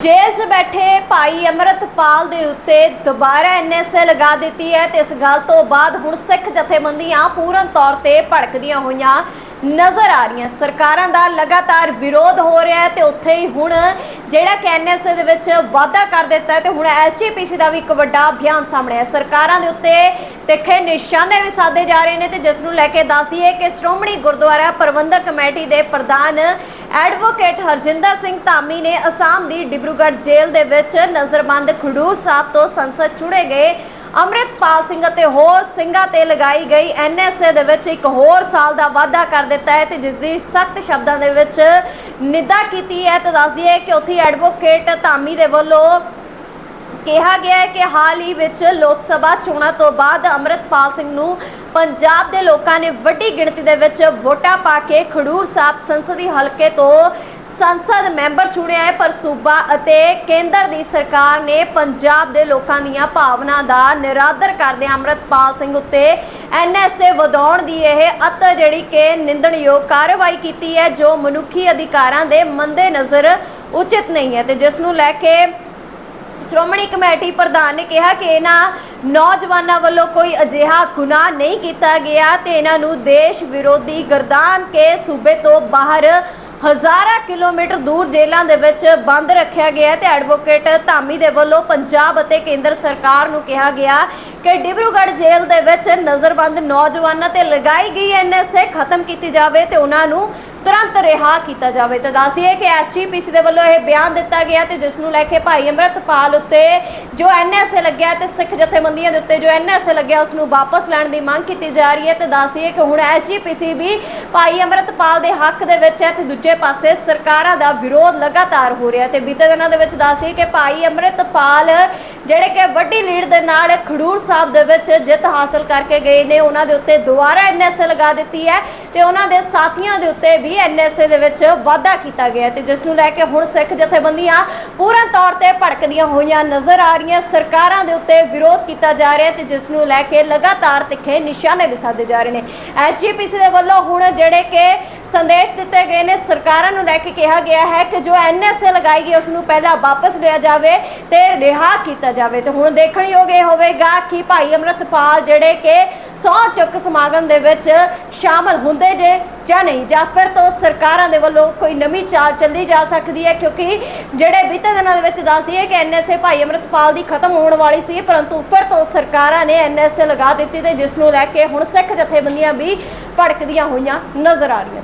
ਜੇਲ੍ਹ 'ਚ ਬੈਠੇ ਭਾਈ ਅਮਰਤਪਾਲ ਦੇ ਉੱਤੇ ਦੁਬਾਰਾ ਐਨਐਸਏ ਲਗਾ ਦਿੱਤੀ ਹੈ ਤੇ ਇਸ ਗੱਲ ਤੋਂ ਬਾਅਦ ਹੁਣ ਸਿੱਖ ਜਥੇਬੰਦੀਆਂ ਪੂਰਨ ਤੌਰ ਤੇ ਭੜਕਦੀਆਂ ਹੋਈਆਂ ਨਜ਼ਰ ਆ ਰਹੀਆਂ। ਸਰਕਾਰਾਂ ਦਾ ਲਗਾਤਾਰ ਵਿਰੋਧ ਹੋ ਰਿਹਾ ਹੈ ਤੇ ਉੱਥੇ ਹੀ ਹੁਣ ਜਿਹੜਾ ਕਿ ਐਨਐਸਏ ਦੇ ਵਿੱਚ ਵਾਅਦਾ ਕਰ ਦਿੱਤਾ ਹੈ ਤੇ ਹੁਣ ਐਸਜੀਪੀਸੀ ਦਾ ਵੀ ਇੱਕ ਵੱਡਾ ਅਭਿਆਨ ਸਾਹਮਣੇ ਹੈ ਸਰਕਾਰਾਂ ਦੇ ਉੱਤੇ ਤਿੱਖੇ ਨਿਸ਼ਾਨੇ ਵੀ ਸਾਧੇ ਜਾ ਰਹੇ ਨੇ ਤੇ ਜਿਸ ਨੂੰ ਲੈ ਕੇ ਦੱਸਦੀ ਹੈ ਕਿ ਸ਼੍ਰੋਮਣੀ ਗੁਰਦੁਆਰਾ ਪ੍ਰਬੰਧਕ ਕਮੇਟੀ ਦੇ ਪ੍ਰਧਾਨ ਐਡਵੋਕੇਟ ਹਰਜਿੰਦਰ ਸਿੰਘ ਧਾਮੀ ਨੇ ਅਸਾਮ ਦੀ ਡਿਬਰੂਗੜ੍ਹ ਜੇਲ੍ਹ ਦੇ ਵਿੱਚ ਨਜ਼ਰਬੰਦ ਖਡੂਰ ਸਾਹਿਬ ਤੋਂ ਸੰਸਦ ਚੁਣੇ ਗਏ ਅੰਮ੍ਰਿਤਪਾਲ ਸਿੰਘ ਅਤੇ ਹੋਰ ਸਿੰਘਾਂ ਤੇ ਲਗਾਈ ਗਈ ਐਨਐਸਏ ਦੇ ਵਿੱਚ ਇੱਕ ਹੋਰ ਸਾਲ ਦਾ ਵਾਅਦਾ ਕਰ ਦਿੱਤਾ ਹੈ ਤੇ ਜਿਸ ਦੀ ਸਖਤ ਸ਼ਬਦਾਂ ਦੇ ਵਿੱਚ ਨਿੰਦਾ ਕੀਤੀ ਹੈ ਤੇ ਦੱਸਦੀ ਹੈ ਕਿ ਉੱਥੇ ਐਡਵੋਕੇਟ ਧਾਮੀ ਦੇ ਵੱਲੋਂ ਕਿਹਾ ਗਿਆ ਹੈ ਕਿ ਹਾਲ ਹੀ ਵਿੱਚ ਲੋਕ ਸਭਾ ਚੋਣਾਂ ਤੋਂ ਬਾਅਦ ਅੰਮ੍ਰਿਤਪਾਲ ਸਿੰਘ ਨੂੰ ਪੰਜਾਬ ਦੇ ਲੋਕਾਂ ਨੇ ਵੱਡੀ ਗਿਣਤੀ ਦੇ ਵਿੱਚ ਵੋਟਾਂ ਪਾ ਕੇ ਖਡੂਰ ਸਾਹਿਬ ਸੰਸਦੀ ਹਲਕੇ ਤੋਂ ਸੰਸਦ ਮੈਂਬਰ ਚੁਣਿਆ ਹੈ, ਪਰ ਸੂਬਾ ਅਤੇ ਕੇਂਦਰ ਦੀ ਸਰਕਾਰ ਨੇ ਪੰਜਾਬ ਦੇ ਲੋਕਾਂ ਦੀਆਂ ਭਾਵਨਾ ਦਾ ਨਿਰਾਦਰ ਕਰਦਿਆਂ ਅੰਮ੍ਰਿਤਪਾਲ ਸਿੰਘ ਉੱਤੇ ਐਨਐਸਏ ਵਧਾਉਣ ਦੀ ਇਹ ਅਤ ਜਿਹੜੀ ਕਿ ਨਿੰਦਣਯੋਗ ਕਾਰਵਾਈ ਕੀਤੀ ਹੈ, ਜੋ ਮਨੁੱਖੀ ਅਧਿਕਾਰਾਂ ਦੇ ਮੰਦੇ ਨਜ਼ਰ ਉਚਿਤ ਨਹੀਂ ਹੈ। ਤੇ ਜਿਸ ਨੂੰ ਲੈ ਕੇ ਸ਼੍ਰੋਮਣੀ ਕਮੇਟੀ ਪ੍ਰਧਾਨ ਨੇ ਕਿਹਾ ਕਿ ਇਹਨਾਂ ਨੌਜਵਾਨਾਂ ਵੱਲੋਂ ਕੋਈ ਅਜਿਹਾ ਗੁਨਾਹ ਨਹੀਂ ਕੀਤਾ ਗਿਆ ਤੇ ਇਹਨਾਂ ਨੂੰ ਦੇਸ਼ ਵਿਰੋਧੀ ਗਰਦਾਨ ਕੇ ਸੂਬੇ ਤੋਂ ਬਾਹਰ ਹਜ਼ਾਰਾਂ ਕਿਲੋਮੀਟਰ ਦੂਰ ਜੇਲ੍ਹਾਂ ਦੇ ਵਿੱਚ ਬੰਦ ਰੱਖਿਆ ਗਿਆ ਹੈ ਤੇ ਐਡਵੋਕੇਟ ਧਾਮੀ ਦੇ ਵੱਲੋਂ ਪੰਜਾਬ ਅਤੇ ਕੇਂਦਰ ਸਰਕਾਰ ਨੂੰ ਕਿਹਾ ਗਿਆ ਕਿ ਡਿਬਰੂਗੜ੍ਹ ਜੇਲ੍ਹ ਦੇ ਵਿੱਚ ਨਜ਼ਰਬੰਦ ਨੌਜਵਾਨਾਂ ਤੇ ਲਗਾਈ ਗਈ ਐਨਐਸਏ ਖਤਮ ਕੀਤੀ ਜਾਵੇ ਤੇ ਉਹਨਾਂ ਨੂੰ ਤੁਰੰਤ ਰਿਹਾ ਕੀਤਾ ਜਾਵੇ। ਤਾਂ ਦੱਸਦੀਏ ਕਿ ਐਸਜੀਪੀਸੀ ਦੇ ਵੱਲੋਂ ਇਹ ਬਿਆਨ ਦਿੱਤਾ ਗਿਆ ਤੇ ਜਿਸ ਨੂੰ ਲੈ ਕੇ ਭਾਈ ਅੰਮ੍ਰਿਤਪਾਲ ਉੱਤੇ ਜੋ ਐਨਐਸਏ ਲੱਗਿਆ ਤੇ ਸਿੱਖ ਜਥੇਬੰਦੀਆਂ ਦੇ ਉੱਤੇ ਜੋ ਐਨਐਸਏ ਲੱਗਿਆ, ਉਸ ਨੂੰ ਵਾਪਸ ਲੈਣ ਦੀ ਮੰਗ ਕੀਤੀ ਜਾ ਰਹੀ ਹੈ। ਤੇ ਦੱਸਦੀਏ ਕਿ ਹੁਣ ਐਸਜੀਪੀਸੀ ਵੀ ਭਾਈ ਅੰਮ੍ਰਿਤਪਾਲ ਦੇ ਹੱਕ ਦੇ ਵਿੱਚ ਹੈ ਤੇ ਦੂਜੇ ਪਾਸੇ ਸਰਕਾਰਾਂ ਦਾ ਵਿਰੋਧ ਲਗਾਤਾਰ ਹੋ ਰਿਹਾ ਤੇ ਬੀਤੇ ਦਿਨਾਂ ਦੇ ਵਿੱਚ ਦੱਸਦੀਏ ਕਿ ਭਾਈ ਅੰਮ੍ਰਿਤਪਾਲ ਜਿਹੜੇ ਕਿ ਵੱਡੀ ਲੀਡ ਦੇ ਨਾਲ ਖਡੂਰ ਸਾਹਿਬ ਦੇ ਵਿੱਚ ਜਿੱਤ ਹਾਸਲ ਕਰਕੇ ਗਏ ਨੇ। ਉਹਨਾਂ ਦੇ ਉੱਤੇ ਦੁਬਾਰਾ ਐਨਐਸਏ ਲਗਾ ਦਿੱਤੀ ਹੈ ਤੇ ਉਹਨਾਂ ਦੇ ਸਾਥੀਆਂ ਦੇ ਉੱਤੇ ਵੀ ਐਨਐਸਏ ਦੇ ਵਿੱਚ ਵਾਧਾ ਕੀਤਾ ਗਿਆ ਹੈ ਤੇ ਜਿਸ ਨੂੰ ਲੈ ਕੇ ਹੁਣ ਸਿੱਖ ਜਥੇਬੰਦੀਆਂ ਪੂਰਨ ਤੌਰ ਤੇ ਭੜਕਦੀਆਂ ਹੋਈਆਂ ਨਜ਼ਰ ਆ ਰਹੀਆਂ। ਸਰਕਾਰਾਂ ਦੇ ਉੱਤੇ ਵਿਰੋਧ ਕੀਤਾ ਜਾ ਰਿਹਾ ਹੈ ਤੇ ਜਿਸ ਨੂੰ ਲੈ ਕੇ ਲਗਾਤਾਰ ਤਿੱਖੇ ਨਿਸ਼ਾਨੇ ਵੀ ਸਾਧੇ ਜਾ ਰਹੇ ਨੇ। ਐਸਜੀਪੀਸੀ ਦੇ ਵੱਲੋਂ ਹੁਣ ਜਿਹੜੇ ਕਿ ਸੰਦੇਸ਼ ਦਿੱਤੇ ਗਏ ਨੇ, ਸਰਕਾਰਾਂ ਨੂੰ ਲੈ ਕੇ ਕਿਹਾ ਗਿਆ ਹੈ ਕਿ ਜੋ ਐਨਐਸਏ ਲਗਾਈ ਗਈ, ਉਸ ਨੂੰ ਪਹਿਲਾਂ ਵਾਪਸ ਲਿਆ ਜਾਵੇ ਤੇ ਰਿਹਾ ਕੀਤਾ ਜਾਵੇ ਤੇ ਹੁਣ ਦੇਖਣਯੋਗ ਇਹ ਹੋਵੇਗਾ ਕਿ ਭਾਈ ਅੰਮ੍ਰਿਤਪਾਲ ਜਿਹੜੇ ਕਿ ਸੌ ਚੁੱਕ ਸਮਾਗਮ ਦੇ ਵਿੱਚ ਸ਼ਾਮਲ ਹੁੰਦੇ ਜੇ ਜਾਂ ਨਹੀਂ, ਜਾਂ ਫਿਰ ਤੋਂ ਸਰਕਾਰਾਂ ਦੇ ਵੱਲੋਂ ਕੋਈ ਨਵੀਂ ਚਾਲ ਚੱਲੀ ਜਾ ਸਕਦੀ ਹੈ, ਕਿਉਂਕਿ ਜਿਹੜੇ ਬੀਤੇ ਦਿਨਾਂ ਦੇ ਵਿੱਚ ਦੱਸਦੀ ਹੈ ਕਿ ਐਨਐਸਏ ਭਾਈ ਅੰਮ੍ਰਿਤਪਾਲ ਦੀ ਖਤਮ ਹੋਣ ਵਾਲੀ ਸੀ, ਪਰੰਤੂ ਫਿਰ ਤੋਂ ਸਰਕਾਰਾਂ ਨੇ ਐਨਐਸਏ ਲਗਾ ਦਿੱਤੀ ਤੇ ਜਿਸ ਨੂੰ ਲੈ ਕੇ ਹੁਣ ਸਿੱਖ ਜਥੇਬੰਦੀਆਂ ਵੀ ਭੜਕਦੀਆਂ ਹੋਈਆਂ ਨਜ਼ਰ ਆ ਰਹੀਆਂ